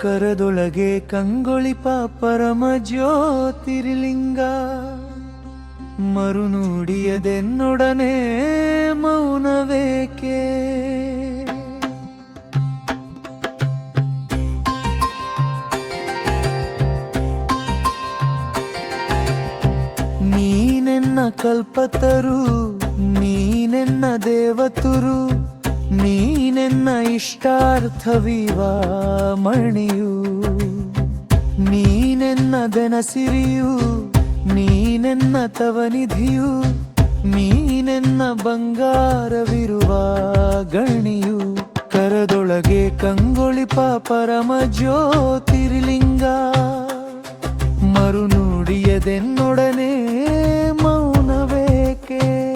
ಕರದೊಳಗೆ ಕಂಗೊಳಿಪ ಪರಮ ಜ್ಯೋತಿರ್ಲಿಂಗ. ಮರುನುಡಿಯದೆನ್ನೊಡನೆ ಮೌನವೇಕೆ? ನೀನೆನ್ನ ಕಲ್ಪತರು ನೀನೆನ್ನ ದೇವತುರು ಇಷ್ಟಾರ್ಥವಿವ ಮಣಿಯು. ನೀನೆನ್ನ ಬೆನಸಿರಿಯು ನೀನೆನ್ನ ತವನಿಧಿಯು ನೀನೆನ್ನ ಬಂಗಾರವಿರುವ ಗಣಿಯು. ಕರದೊಳಗೆ ಕಂಗೊಳಿಪ ಪರಮ ಜ್ಯೋತಿರ್ಲಿಂಗ. ಮರುನುಡಿಯದೆನ್ನೊಡನೆ ಮೌನವೇಕೆ?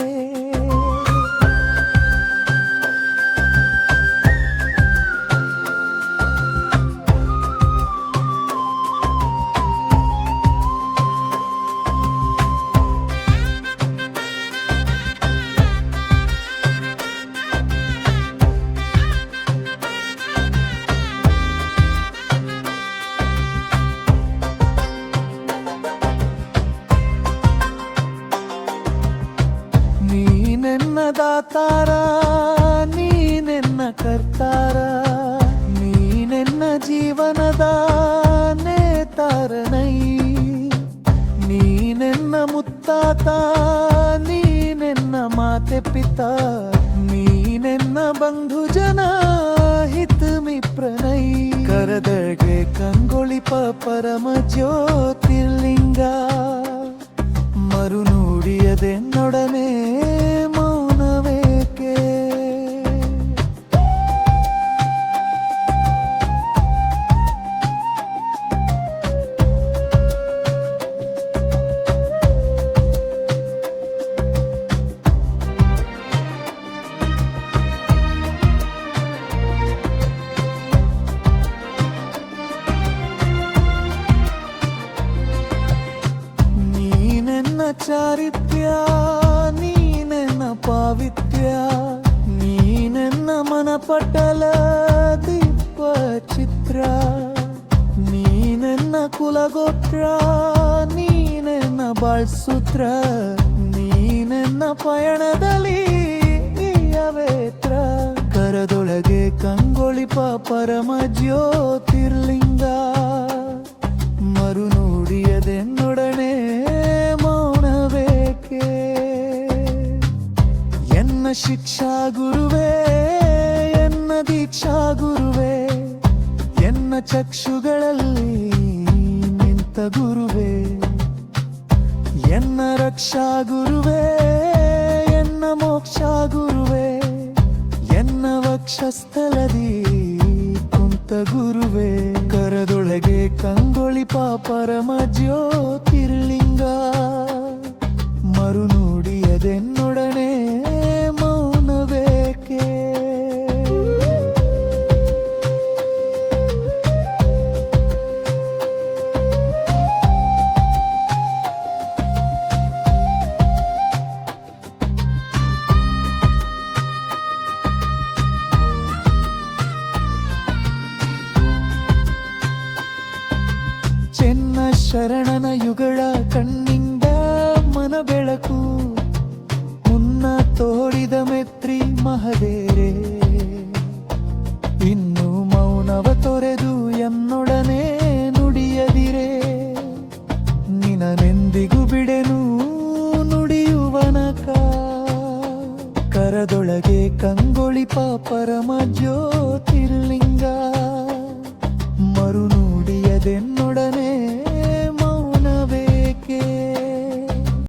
ನೀನೆನ್ನ ದಾತಾರ ನೀನೆನ್ನ ಕರ್ತಾರ. ನೀನೆನ್ನ ಜೀವನದ ನೇತಾರನೈ. ನೀನೆನ್ನ ಮುತ್ತಾತ, ನೀನೆನ್ನ ಮಾತೆ ಪಿತ. ನೀನೆನ್ನ ಬಂಧು ಜನ ಹಿತ ಮಿಪ್ರನೈ ಕರದಗೆ ಕಂಗೊಳಿಪ ಪರಮ ಜ್ಯೋತಿರ್ಲಿಂಗ ನೀನೆನ್ನ ದಿಪ್ಪ ದೀಪ ಚಿತ್ರ ನೀನೆನ್ನ ಕುಲಗೋತ್ರ, ನೀನೆನ್ನ ಬಾಳ್ಸೂತ್ರ, ನೀನೆನ್ನ ಪಯಣದಲ್ಲಿ ಅವೇತ್ರ ಕರದೊಳಗೆ ಕಂಗೊಳಿಪ ಪರಮ ಜ್ಯೋತಿರ್ಲಿಂಗ. ಮರುನುಡಿಯದೆನ್ನೊಡನೆ ಮೌನಬೇಕೆ ಎನ್ನ ಶಿಕ್ಷಾ ಗುರುವೇ ಚಕ್ಷುಗಳಲ್ಲಿ ನಿಂತ ಗುರುವೆ, ಎನ್ನ ರಕ್ಷಾ ಗುರುವೆ, ಎನ್ನ ಮೋಕ್ಷ ಗುರುವೆ, ಎನ್ನ ವಕ್ಷಸ್ಥಲದಿ ಕುಂತ ಗುರುವೆ. ಕರದೊಳಗೆ ಕಂಗೊಳಿಪ ಪರಮ ಜ್ಯೋತಿರ್ಲಿಂಗ, ಮರುನುಡಿಯದೆನ್ನ ಶರಣನ ಯುಗಳ ಕಣ್ಣಿಂದ ಮನ ಬೆಳಕು, ಮುನ್ನ ತೋಡಿದ ಮೆತ್ರಿ ಮಹದೇರೆ. ಇನ್ನು ಮೌನವ ತೊರೆದು ಎನ್ನೊಡನೆ ನುಡಿಯದಿರೆ. ನಿನನೆಂದಿಗೂ ಬಿಡೆನು ನುಡಿಯುವನಕ ಕರದೊಳಗೆ ಕಂಗೊಳಿಪ ಪರಮ ಜೋ